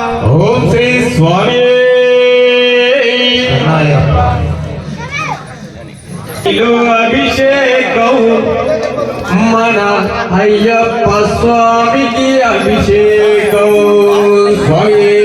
ఓం శ్రీ స్వామి. అభిషేకం. మన అయ్యప్ప స్వామికి అభిషేకం. స్వామి.